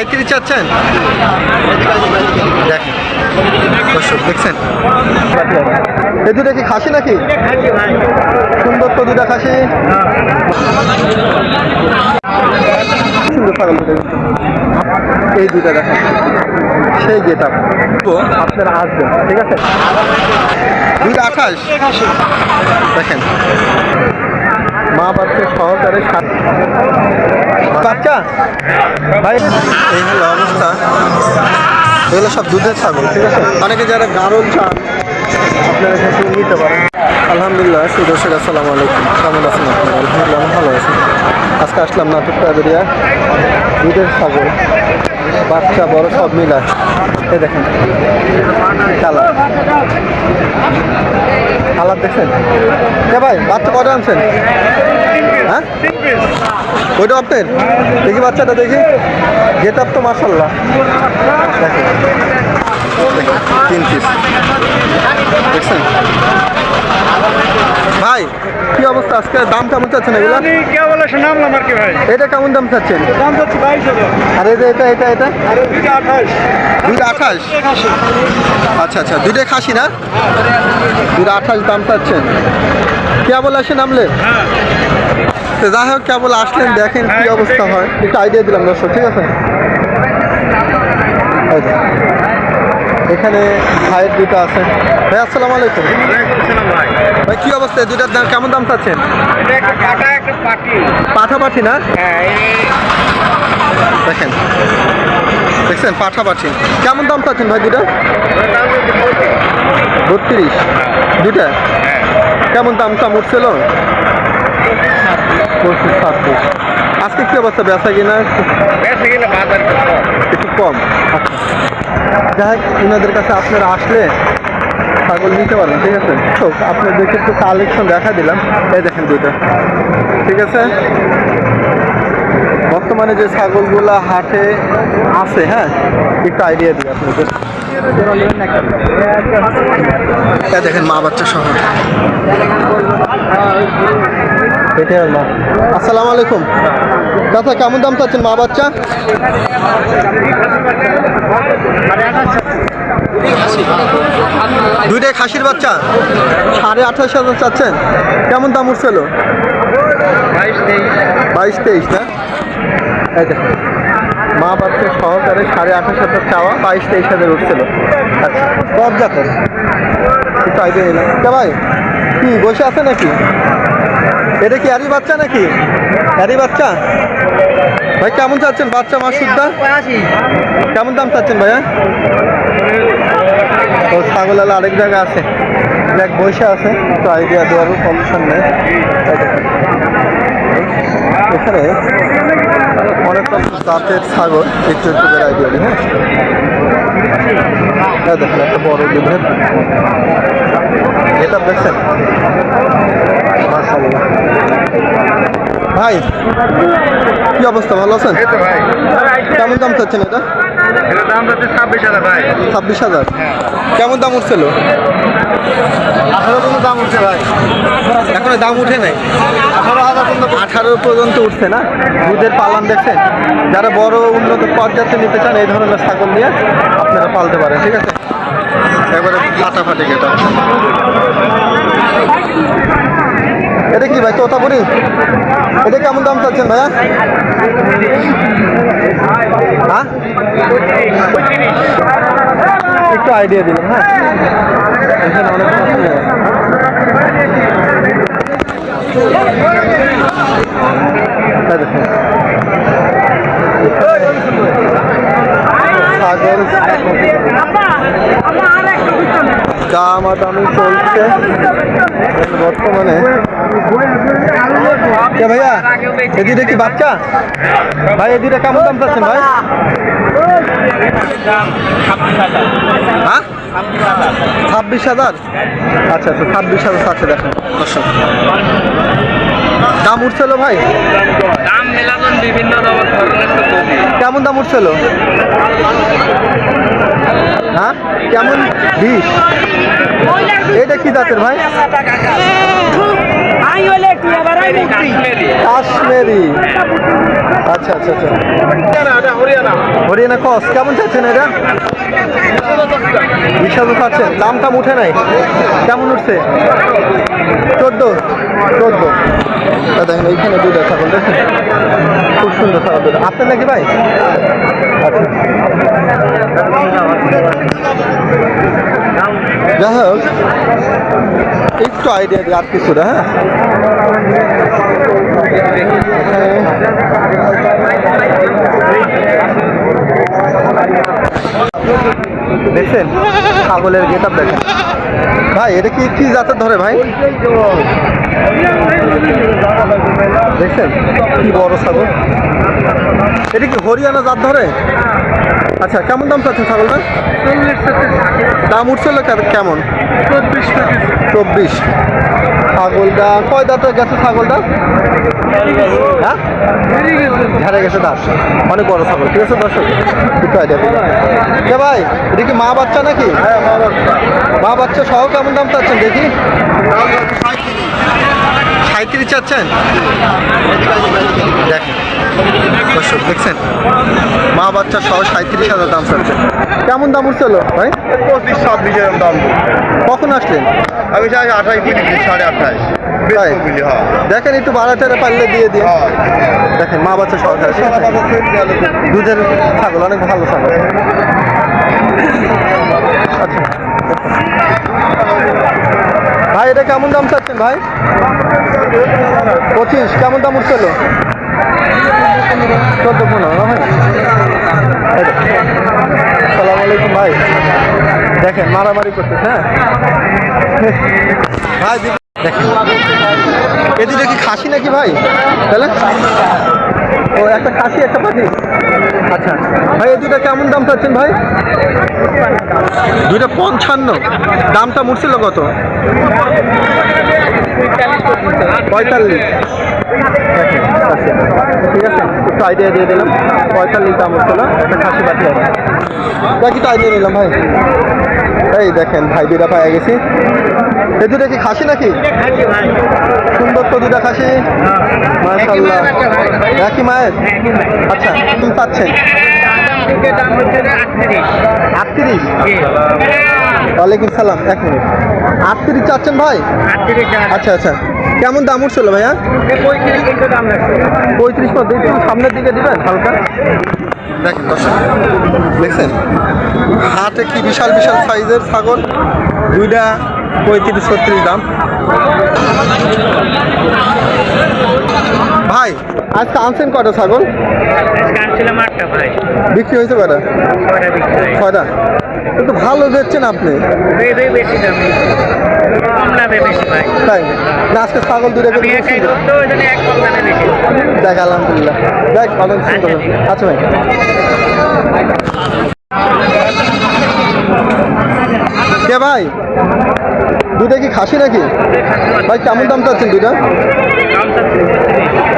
সাঁত্রিশ চাচ্ছেন? দেখেন দর্শক দেখছেন? এই দুটা কি খাসি নাকি? সুন্দর তো দুটা খাসি। সুন্দর এই দুটা দেখেন। সেই গেট আপ আপনারা আসবেন ঠিক আছে? দুইটা আঠাশ দেখেন। মা বাচ্চা সহকারে সাত- বাচ্চা? ভাই, এই হলো অবস্থা। এগুলো সব দুধের ছাগল, ঠিক আছে? অনেকে যারা গারল চান আপনারা থেকে নিতে পারেন। আলহামদুলিল্লাহ সেই দর্শক আসসালামু আলাইকুম। কেমন আছেন আপনারা? আলহামদুলিল্লাহ ভালো আছি। আজকে আসলাম নাটক প্রাইবেরিয়া দুধের ছাগল, বাচ্চা, বড়, সব মিলায়। এই দেখেন কালার। কালার দেখছেন কে ভাই, বাচ্চা কটা আনছেন? ওইটা আপনার? দেখি বাচ্চাটা দেখি। গেট আপ তো মার্শাল্লাহ তিন পিস দেখছেন? ভাই কি অবস্থা? আজকে দাম কেমন চাচ্ছেন এগুলো? কে বলে নামলাম আর কি ভাই। এটা কেমন দাম চাচ্ছেন? দাম যাচ্ছে বাইশ আর এটা এটা এটা? আর দুইটা আঠাশ। দুইটা আঠাশ? আচ্ছা আচ্ছা দুইটাই খাসি না? দুইটা আঠাশ দাম চাচ্ছেন। কেবল এসে নামলে? হ্যাঁ। তো যাই হোক কেবল আসলেন দেখেন কি অবস্থা হয়। একটু আইডিয়া দিলাম দর্শক ঠিক আছে? যে। এখানে ভাইয়ের দুটো আছে ভাই আসসালামু আলাইকুম। ভাই। কি অবস্থা? দুটার দাম কেমন দাম চাচ্ছেন? পাটি। পাঠাপাঠি না? হ্যাঁ দেখেন। দেখছেন? পাঠাপাঠি। কেমন দাম চাচ্ছেন ভাই দুটা। বত্রিশ। দুটা? হ্যাঁ। কেমন দাম কাম উঠছিল? পঁচিশ ছাব্বিশ আজকে কি অবস্থা? বেচা কিনা? একটু কম। যাই হোক ওনাদের কাছে আপনারা আসলে ছাগল নিতে পারেন ঠিক আছে? তো আপনাদেরকে একটু কালেকশন দেখা দিলাম। এই দেখেন দুইটা, ঠিক আছে? বর্তমানে যে ছাগলগুলা হাটে আছে হ্যাঁ? একটু আইডিয়া দিই আপনাদের। দেখেন মা বাচ্চা সহ। এটাই আসসালামু আলাইকুম। দাদা কেমন দাম চাচ্ছেন মা বাচ্চা? দুইটাই খাসির বাচ্চা। সাড়ে আঠাশ হাজার চাচ্ছেন। কেমন দাম উঠছিল বাইশ তেইশ। না? এই মা বাচ্চা সহকারে সাড়ে আঠাশ হাজার চাওয়া বাইশ তেইশ হাজার উঠছিল। আচ্ছা। সব জাতের একটু আইডিয়া নিলাম। কে ভাই? কি বসে আছে নাকি? এটা কি আরি বাচ্চা নাকি? আরি বাচ্চা? ভাই কেমন চাচ্ছেন বাচ্চা মাস সুদ্ধা কেমন দাম চাচ্ছেন ভাইয়া? ও ছাগল আলা আরেক জায়গা আছে। দেখ বসে আছে। একটু আইডিয়া দেওয়ারও কমিশন নেই। এখানে অনেক রকম জাতের ছাগল একটু একটু করে আইডিয়া দিই হ্যাঁ? দেখেন একটা বড় দুধের এটা দেখছেন। ভাই কি অবস্থা ভালো আছেন? কেমন দাম চাচ্ছেন এটা? ছাব্বিশ হাজার ছাব্বিশ হাজার। কেমন দাম উঠছিল? আঠারো পর্যন্ত দাম উঠছে ভাই। এখনও দাম উঠে নাই। আঠারো হাজার পর্যন্ত আঠারো পর্যন্ত উঠছে না? দুধের পালন দেখছেন? যারা বড় উন্নত পর্যায়ে নিতে চান এই ধরনের ছাগল নিয়ে আপনারা পালতে পারেন ঠিক আছে? এবারে ফাটাফাটি এটা এটা কি ভাই তোতাপুরি? এটা কেমন দাম চাচ্ছেন ভাইয়া? হ্যাঁ? একটু আইডিয়া দিলাম হ্যাঁ? এখানে অনেক পছন্দ ছাগল। দামাদামি চলছে। বর্তমানে। কে ভাইয়া? এই দুটো কি বাচ্চা? ভাই দুটো কেমন দাম চাচ্ছেন ভাই? হ্যাঁ? ছাব্বিশ হাজার। আচ্ছা আচ্ছা ছাব্বিশ হাজার চাচ্ছে দেখেন। দর্শক। দাম উঠছিল ভাই? দাম বিভিন্ন কেমন দাম উঠছিল? হ্যাঁ? কেমন বিষ? এটা কি জাতের ভাই? কাশ্মীরি। আচ্ছা আচ্ছা আচ্ছা। হরিয়ানা। কস কেমন চাচ্ছেন এটা? বিশ হাজার দাম টাম উঠে নাই। কেমন উঠছে? চোদ্দ চোদ্দ। দেখেন, এইখানে দুধ ছাগল দেখেন। খুব সুন্দর ছাগল দুধ। আপনার নাকি ভাই? আচ্ছা যাই হোক, একটু আইডিয়া দিই আর কিছু না হ্যাঁ? দেখছেন? ছাগলের গেট আপ দেখেন। ভাই এটা কি কি জাতের ধরে ভাই? দেখছেন? কি বড় ছাগল। এটা কি হরিয়ানা জাত ধরে? আচ্ছা কেমন দাম চাচ্ছেন ছাগলটা? দাম উঠছিল কেমন? চব্বিশ চব্বিশ। ছাগলটা। কয় দাঁতে গেছে ছাগলটা? হ্যাঁ? ঝাড়ে গেছে দাঁত। অনেক বড় ছাগল, ঠিক আছে দর্শক? একটু আইডিয়া। কে ভাই, এটা কি মা বাচ্চা নাকি? মা বাচ্চা সহ কেমন দাম চাচ্ছেন দেখি। সাঁত্রিশ চাচ্ছেন? দেখেন। দর্শক দেখছেন? মা বাচ্চা সহ সাঁত্রিশ হাজার দাম চাচ্ছেন কেমন দাম উঠছিল ভাই? পঁচিশ ছাব্বিশ এরকম দাম কখন আসলেন? আমি চাই আঠাশ বিলি সাড়ে আঠাশ? হ্যাঁ। দেখেন একটু বাড়া টেরা পারলে দিয়ে দিয়ে হ্যাঁ। দেখেন মা বাচ্চা সরকার দুধের ছাগল অনেক ভালো ছাগল। আচ্ছা। ভাই এটা কেমন দাম চাচ্ছেন ভাই? পঁচিশ কেমন দাম উঠছিল চোদ্দ আলাইকুম ভাই। দেখেন, মারামারি করতেছে হ্যাঁ? ভাই, দেখেন। এ দুটো কি খাসি নাকি ভাই? তাহলে? ও, একটা খাসি, একটা পাখি? আচ্ছা। ভাই এই দুটো কেমন দাম চাচ্ছেন ভাই? দুইটা পঞ্চান্ন। দামটা মুড়ছিল কত? পঁয়তাল্লিশ। ঠিক আছে একটু আইডিয়া দিয়ে দিলাম। পঁয়তাল্লিশ দাম হচ্ছিল একটা খাসি পাখি আছে বাকি তো আইডিয়া নিলাম ভাই। এই দেখেন ভাই দুটা পায়ে গেছি। এই দুটো কি খাসি নাকি? সুন্দর তো দুটা খাসি। মাশাল্লাহ একই মায়ের আচ্ছা তুমি পাচ্ছেন? আটত্রিশ। ওয়ালাইকুম সালাম এক মিনিট। আটত্রিশ চাচ্ছেন ভাই? আচ্ছা আচ্ছা। কেমন দাম উঠছিল ভাইয়া? পঁয়ত্রিশ মধ্যে একটু সামনের দিকে দিবেন হালকা? দেখেন দর্শক দেখছেন? হাটে কি বিশাল বিশাল সাইজের ছাগল? দুইটা পঁয়ত্রিশ ছত্রিশ দাম। ভাই আজকে আনছেন কটা ছাগল? কাটছিলাম আটটা ভাই। বিক্রি হয়েছে হয় ছয়টা কিন্তু ভালো বেচছেন আপনি। তাই? না আজকে ছাগল বেশি দেখ আলহামদুলিল্লাহ। দেখ ভালো সুন্দর। আচ্ছা ভাই। কে ভাই? দুটা কি খাসি নাকি? ভাই কেমন দাম চাচ্ছেন দুটা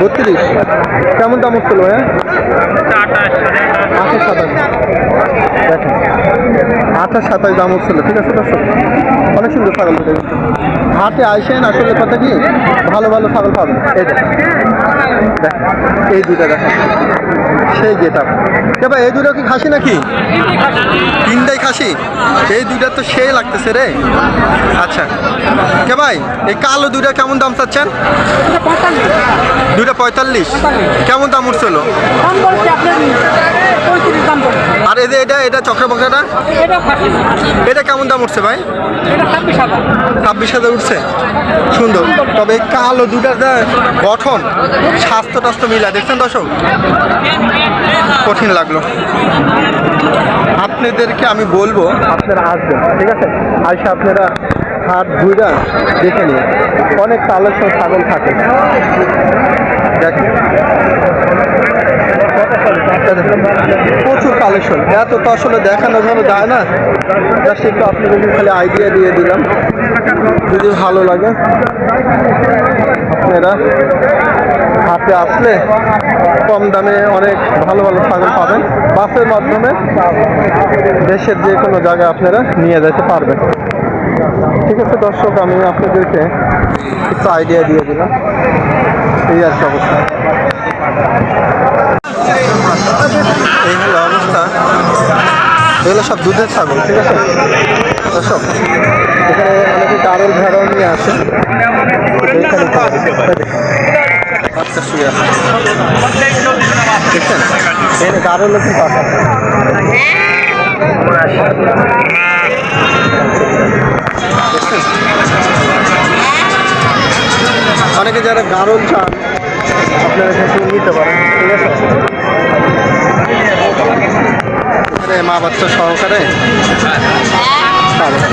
বত্রিশ। কেমন দাম হচ্ছিল হ্যাঁ আঠাশ সাতাশ। দেখেন, আঠাশ সাতাশ দাম হচ্ছিল ঠিক আছে দর্শক? অনেক সুন্দর ছাগল। হাটে আইসেন আসলে কথা কি? ভালো ভালো ছাগল পাবেন। এটা এই দুটা দেখা। সেই যেতাম এবার ভাই এই দুটো কি খাসি নাকি? তিনটাই খাসি? এই দুটা তো সেই লাগতেছে রে। আচ্ছা। কে ভাই এই কালো দুটা কেমন দাম চাচ্ছেন? দুটা পঁয়তাল্লিশ। কেমন দাম উঠছিল দাম বলছে আপনার পঁয়ত্রিশ দাম যে এটা এটা চক্রবক্রাটা? এটা এটা কেমন দাম উঠছে ভাই? ছাব্বিশ হাজার। উঠছে? সুন্দর। তবে কালো দুটার গঠন স্বাস্থ্য টাস্থ্য মিলা দেখছেন দর্শক? কঠিন লাগল। আপনাদেরকে আমি বলব আপনারা আসবেন ঠিক আছে? আইসা আপনারা হাত ঘুরা দেখে নিন। অনেক কালেকশন ছাগল থাকে। দেখেন। প্রচুর কালেকশন এত তো আসলে দেখানো ভালো যায় না। জাস্ট একটু আপনাদেরকে খালি আইডিয়া দিয়ে দিলাম। যদি ভালো লাগে। আপনারা হাতে আসলে কম দামে অনেক ভালো ভালো ছাগল পাবেন। বাসের মাধ্যমে দেশের যে কোনো জায়গায় আপনারা নিয়ে যেতে পারবেন। ঠিক আছে দর্শক, আমি আপনাদেরকে একটু আইডিয়া দিয়ে দিলাম। এই আর কি অবস্থা। এই অবস্থা। এগুলো সব দুধের ছাগল, ঠিক আছে? দর্শক এখানে অনেকে গারল ভেড়াও নিয়ে আসে। বাচ্চা শুয়ে আছে। দেখছেন? এখানে অনেকে যারা গারল চান আপনারা এখান থেকে নিতে পারেন ঠিক আছে? মা বাচ্চা সহকারে? পাবেন।